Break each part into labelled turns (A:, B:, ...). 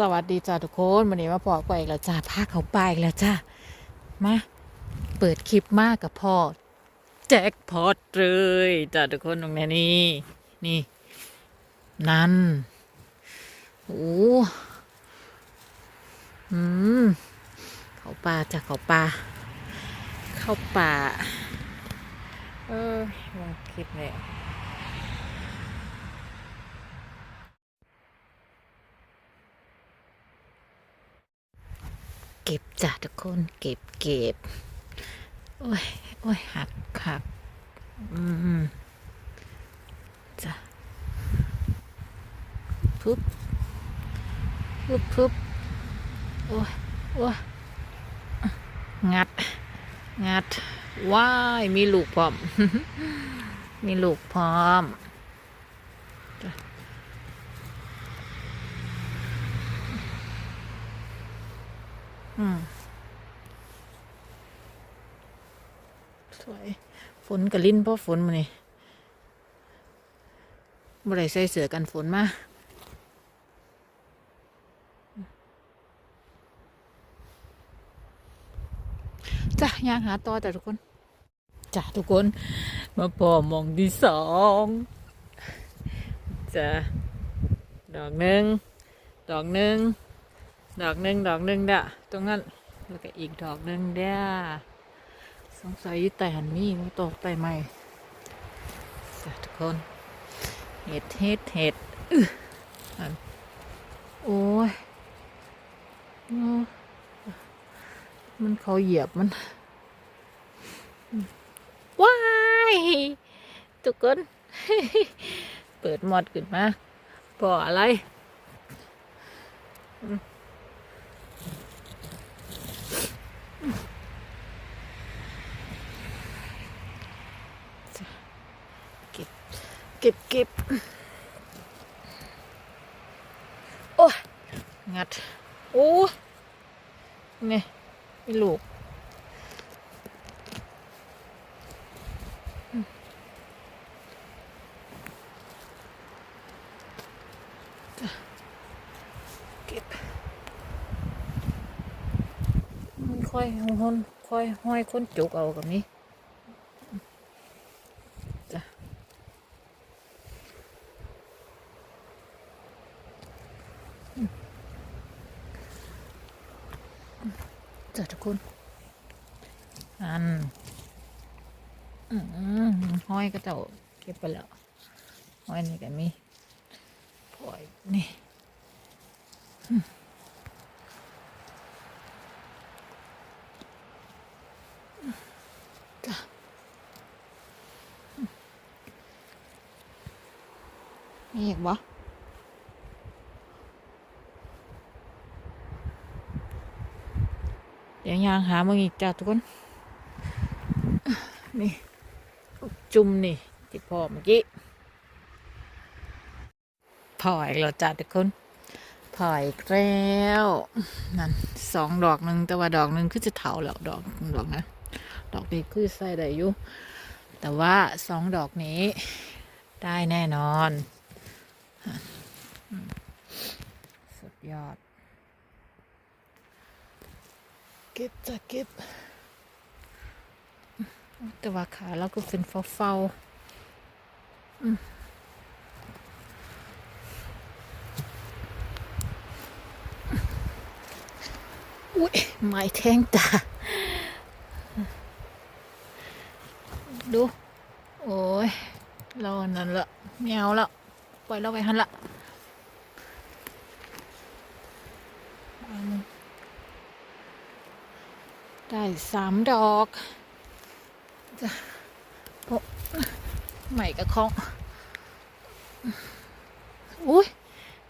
A: สวัสดีจ้าทุกคนวันนี้มาพอไปแล้วจ้าพาเขาไปแล้วจ้ามาเปิดคลิปมากกับพ่อแจ็คพอตเลยจ้าทุกคนตรงนี้นี่นี่ นั่นโอ้อืมเขาป่าจ้ะเขาป่าเข้าป่าเออลองคลิปเนี่ย เก็บจ้ะทุกคนเก็บเก็บโอ้ยโอ้ยหักหักอืมจ้ะพึบพึบพึบโอ้ยโอ้ยงัด งัดว้ายมีลูกพร้อม มีลูกพร้อมจ้ะอืม สวย ฝนกับลิ้นเพราะฝนมานี่บ่ได้ใส่เสื้อกันฝนมาจ้ะย่างหาต่อแต่ทุกคนจ้ะทุกคน มาพอมองที่สองจ้ะดอกหนึ่งดอกหนึ่งดอกหนึ่งดอกหนึ่งเด้อต รงนั้น แล้วก็อีกดอกหนึ่งเด้อสงสัยแต่หันมีมันตกไปไหมจ้ะทุกคน เห็ดเห็ดเห็ดอันโอ้ย มันเขาเหยียบมัน ว้าย ทุกคน เปิดหมดขึ้นมาพออะไรอืม เก็บ เก็บโอ้ยงัด โอ้ยนี่มีลูกอืมจ้ะเก็บมันค่อยห้อนค่อยห้อยค้นจุกเอากับนี้ จ้ะทุกคน อันอืมห้อยก็เจ้าเก็บไปแล้วห้อยนี่ก็มีปล่อยนี่อืมจ้ะอืมมีอีกบ่ เดี๋ ยวยางหามึงอีกจ้าทุกคน นี่ จุ่มนี่ที่พอเมื่อกี้พออีกแล้วจ้าทุกคนพออีกแล้วนั่นสองดอกหนึ่งแต่ว่าดอกหนึ่งคือจะเถาแล้วดอกดอกนะดอกนี้คือใส่ได้อยู่แต่ว่าสองดอกนี้ได้แน่นอน สุดยอด เก็บจะเก็บ แต่ว่าขาเราก็เป็นเฝ้าๆอืมอุ้ยไม้แทงตา ดู โอ้ย เราอันนั้นละแมวละปล่อยเราไปหันละ ได้สามดอกจะโอ้ใหม่กับของอุ้ย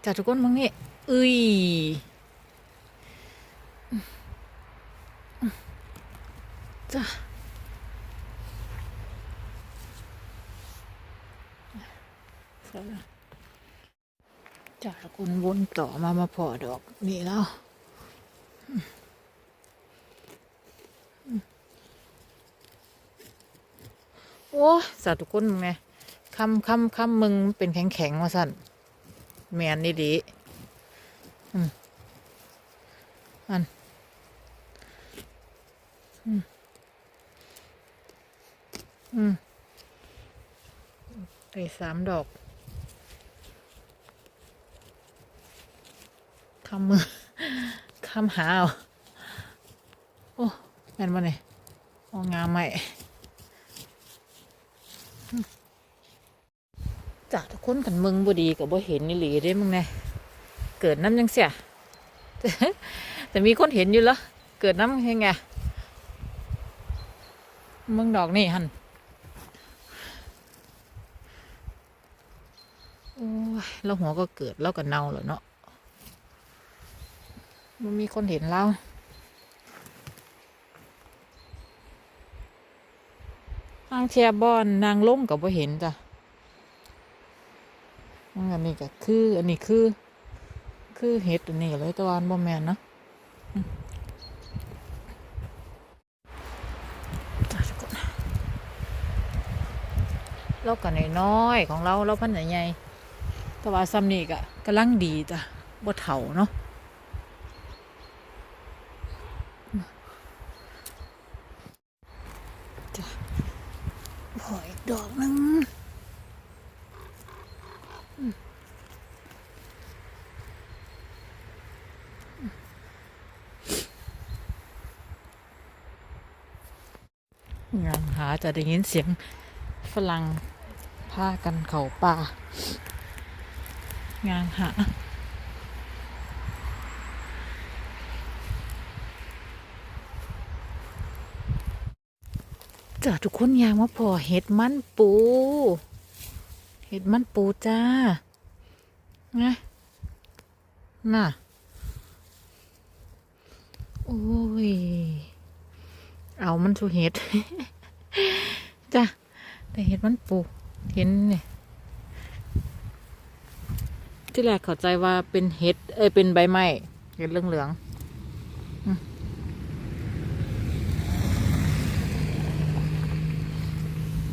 A: จ้ะทุกคนมึงนี่อุ้ยจ้ะจ้ะทุกคนวนต่อมามาพอดอกนี่แล้ว โอ้สัตว์ทุกคนมึงไงคำคำคำมึงเป็นแข็งแข็งว่าสั่นแมนนี่ดีอันอืมอืมได้สามดอกคำมือคำหาเอาโอ้แมนบ่เนี่ยโอ้งามไหมอืมจากทุก คนกันมึงบ่ดีกับบ่เห็นนี่หลีได้มึงไงเกิดน้ำยังเสียแต่มีคนเห็นอยู่แล้วเกิดน้ำยังไงมึงดอกนี่หันโอ้ยแล้วหัวก็เกิดแล้วก็เน่าแล้วเนาะมันมีคนเห็นเรานางเชียบอนนางล้มกับว่เห็นจ้ะ อันนี้ก็คือ อันนี้คือ คือเห็ดอันนี้เลยตะวันบอมแมนนะอืมอะทุกคนเรากันน้อยๆของเราเราพันใหญ่ๆแต่ว่าซ้ำนี่ก็กำลังดีจ้ะบ่เถ่าเนาะพออีกดอกหนึง ยังหาจะได้ยินเสียงฝรั่งพากันเขาป่างานหาจ้าทุกคนยางว่าพอเห็ดมันปู เห็ดมันปูจ้าไงน่ะ โอ้ย เอามันสูเห็ดจ้ะแต่เห็ดมันปลูกเห็นเนี่ยที่แรกเข้าใจว่าเป็นเห็ดเอ้ยเป็นใบไม้เห็ดเหลืองๆอื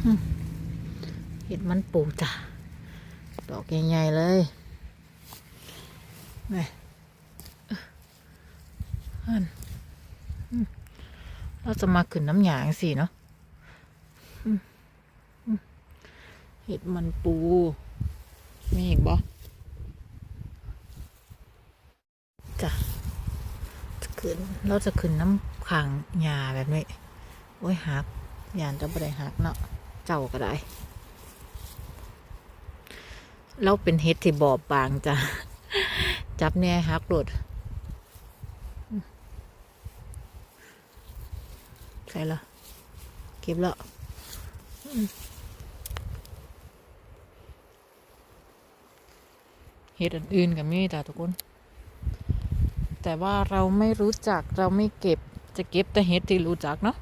A: อืมเห็ดมันปูจ้ะดอกใหญ่ๆเลยนี่อัน เราจะมาขึ้นน้ำหยางสิเนาะเห็ดมันปูมีอีกบ่จ้ะจะขึ้นเราจะขึ้นน้ำขังหยาแบบนี้ โอ้ยหักยานจะบ่ได้หักเนาะเจ้าก็ได้เราเป็นเห็ดที่บอบบางจ้ะจับเนี่ยหักโดด ใส่ละเก็บละเห็ดอื่นๆกับมีแต่ทุกคน แต่ว่าเราไม่รู้จักเราไม่เก็บจะเก็บแต่เห็ดที่รู้จักเนาะ